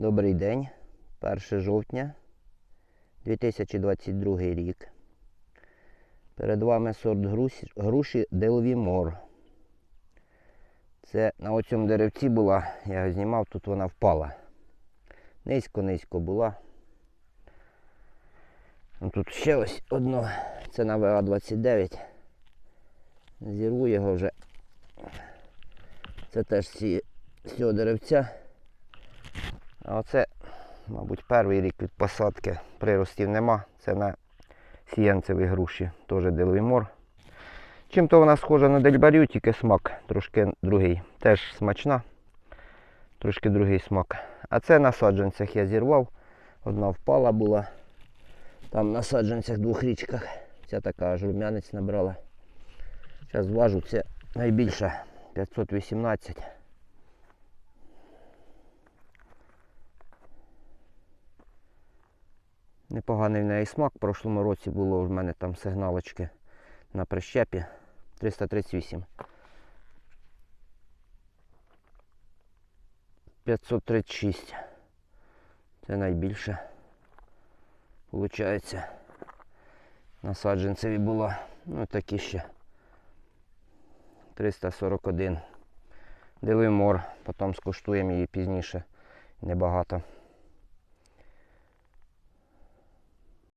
Добрий день. 1 жовтня 2022 рік. Перед вами сорт груші, груші Делвімор. Це на оцьому деревці була, я його знімав, тут вона впала. Низько-низько була. Ну, Тут ще ось одно. Це на ВА-29. Зірву його вже. Це теж з цього деревця. А оце, мабуть, перший рік від посадки. Приростів нема. Це на сіянцеві груші, теж делвімор. Чим то вона схожа на дельбарю, тільки смак трошки другий. Теж смачна, трошки другий смак. А це на саджанцях я зірвав. Одна впала була. Там на саджанцях двох річках. Ця така аж рум'янець набрала. Зараз важу, це найбільша 518. Непоганий в неї смак. В прошлому році було в мене там сигналочки на прищепі 338. 536. Це найбільше. Получається. На саджанцеві було. Ну такі ще. 341. Делимор. Потім скуштуємо її пізніше. Небагато.